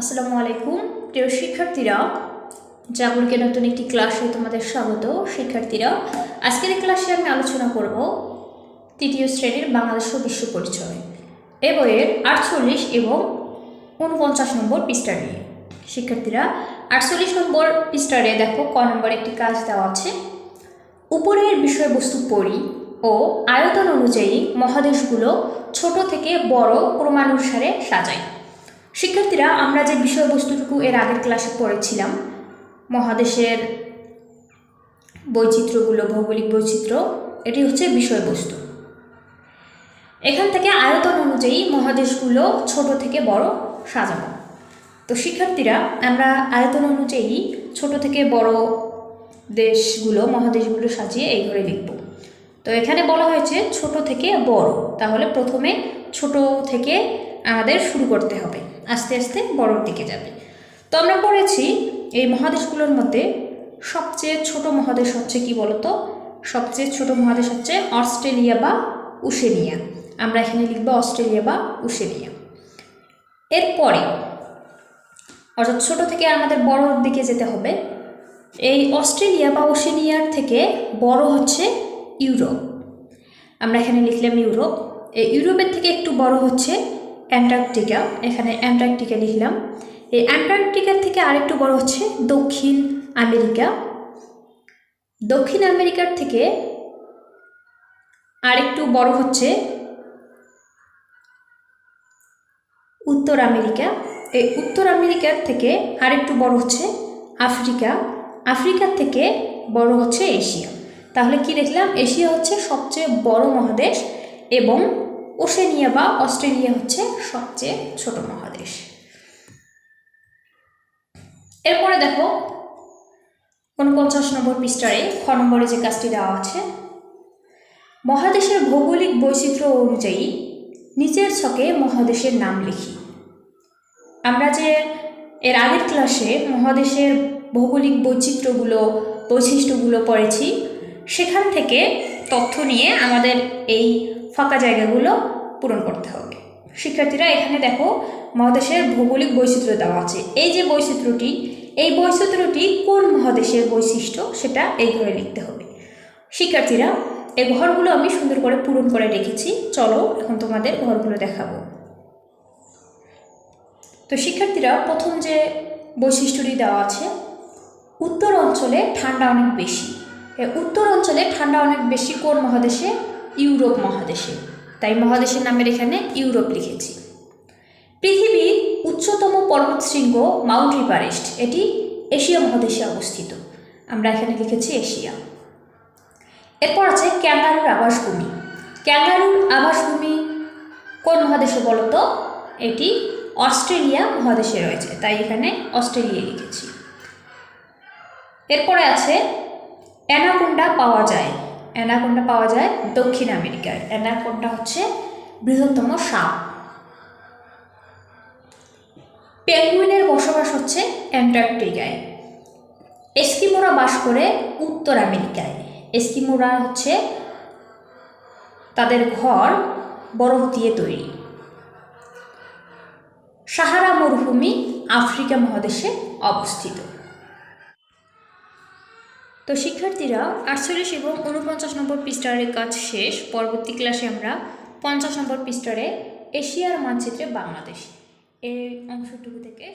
আসসালামু আলাইকুম। প্রিয় শিক্ষার্থীরা জাগরকে নতুন একটি ক্লাসে তোমাদের স্বাগত শিক্ষার্থীরা। আজকের এই ক্লাসে আমি আলোচনা করব তৃতীয় শ্রেণির বাংলাদেশ ও বিশ্ব পরিচয় এ বইয়ের আটচল্লিশ এবং উনপঞ্চাশ নম্বর পৃষ্ঠা নিয়ে। শিক্ষার্থীরা, আটচল্লিশ নম্বর পৃষ্ঠারে দেখো ক নম্বর একটি কাজ দেওয়া আছে। উপরের বিষয়বস্তু পড়ি ও আয়তন অনুযায়ী মহাদেশগুলো ছোট থেকে বড় ক্রমানুসারে সাজাই। শিক্ষার্থীরা, আমরা যে বিষয়বস্তুটুকু এর আগের ক্লাসে পড়েছিলাম, মহাদেশের বৈচিত্র্যগুলো, ভৌগোলিক বৈচিত্র্য, এটি হচ্ছে বিষয়বস্তু। এখান থেকে আয়তন অনুযায়ী মহাদেশগুলো ছোট থেকে বড় সাজাবো তো শিক্ষার্থীরা, আমরা আয়তন অনুযায়ী ছোট থেকে বড় দেশগুলো, মহাদেশগুলো সাজিয়ে এই ঘরে লিখব তো এখানে বলা হয়েছে ছোট থেকে বড়। তাহলে প্রথমে ছোট থেকে আমাদের শুরু করতে হবে। আস্তে আস্তে বড়র দিকে যাবে। তো আমরা পড়েছি এই মহাদেশগুলোর মধ্যে সবচেয়ে ছোট মহাদেশ হচ্ছে কি বলতো? সবচেয়ে ছোট মহাদেশ হচ্ছে অস্ট্রেলিয়া বা উশেনিয়া। আমরা এখানে লিখব অস্ট্রেলিয়া বা উশেনিয়া। এরপরে, অর্থাৎ ছোট থেকে আমাদের বড়র দিকে যেতে হবে। এই অস্ট্রেলিয়া বা ওশেনিয়ার থেকে বড় হচ্ছে ইউরোপ। আমরা এখানে লিখলাম ইউরোপ। এই ইউরোপের থেকে একটু বড় হচ্ছে অ্যান্টার্কটিকা, এখানে অ্যান্টার্কটিকা লিখলাম। এই অ্যান্টার্কটিকার থেকে আরেকটু বড় হচ্ছে দক্ষিণ আমেরিকা। দক্ষিণ আমেরিকার থেকে আরেকটু বড় হচ্ছে উত্তর আমেরিকা। এই উত্তর আমেরিকার থেকে আরেকটু বড় হচ্ছে আফ্রিকা। আফ্রিকার থেকে বড় হচ্ছে এশিয়া। তাহলে কি দেখলাম এশিয়া হচ্ছে সবচেয়ে বড় মহাদেশ এবং ওশেনিয়া বা অস্ট্রেলিয়া হচ্ছে সবচেয়ে ছোট মহাদেশ। এরপরে দেখো, উনপঞ্চাশ নম্বর পৃষ্ঠারে খ নম্বরে যে কাজটি দেওয়া আছে, মহাদেশের ভৌগোলিক বৈচিত্র্য অনুযায়ী নিচের ছকে মহাদেশের নাম লিখি। আমরা যে এর আগের ক্লাসে মহাদেশের ভৌগোলিক বৈচিত্র্যগুলো, বৈশিষ্ট্যগুলো পড়েছি, সেখান থেকে তথ্য নিয়ে আমাদের এই ফাঁকা জায়গাগুলো পূরণ করতে হবে। শিক্ষার্থীরা এখানে দেখো মহাদেশের ভৌগোলিক বৈচিত্র্য দেওয়া আছে। এই যে বৈচিত্র্যটি, এই বৈচিত্র্যটি কোন মহাদেশের বৈশিষ্ট্য সেটা এই ঘরে লিখতে হবে। শিক্ষার্থীরা, এই ঘরগুলো আমি সুন্দর করে পূরণ করে রেখেছি। চলো এখন তোমাদের ঘরগুলো দেখাবো। তো শিক্ষার্থীরা, প্রথম যে বৈশিষ্ট্যটি দেওয়া আছে, উত্তর অঞ্চলে ঠান্ডা অনেক বেশি। উত্তর অঞ্চলে ঠান্ডা অনেক বেশি কোন মহাদেশে? ইউরোপ মহাদেশে। তাই মহাদেশের নামের এখানে ইউরোপ লিখেছি। পৃথিবীর উচ্চতম পর্বতশৃঙ্গ মাউন্ট এভারেস্ট। এটি এশিয়া মহাদেশে অবস্থিত। আমরা এখানে লিখেছি এশিয়া। এরপর আছে ক্যাঙ্গারুর আবাসভূমি। ক্যাঙ্গারুর আবাসভূমি কোন মহাদেশে বলতো? এটি অস্ট্রেলিয়া মহাদেশে রয়েছে। তাই এখানে অস্ট্রেলিয়া লিখেছি। এরপরে আছে অ্যানাকোন্ডা পাওয়া যায়। অ্যানাকোন্ডা পাওয়া যায় দক্ষিণ আমেরিকায়। অ্যানাকোন্ডা হচ্ছে বৃহত্তম সাপ। পেঙ্গুইনের বসবাস হচ্ছে অ্যান্টার্কটিকায়। এস্কিমোরা বাস করে উত্তর আমেরিকায়। এস্কিমোরা হচ্ছে তাদের ঘর বরফ দিয়ে তৈরি। সাহারা মরুভূমি আফ্রিকা মহাদেশে অবস্থিত। তো শিক্ষার্থীরা আটচল্লিশ এবং উনপঞ্চাশ নম্বর পৃষ্ঠারের কাজ শেষ। পরবর্তী ক্লাসে আমরা পঞ্চাশ নম্বর পৃষ্ঠারে এশিয়ার মানচিত্রে বাংলাদেশ। এই অংশটুকু থেকে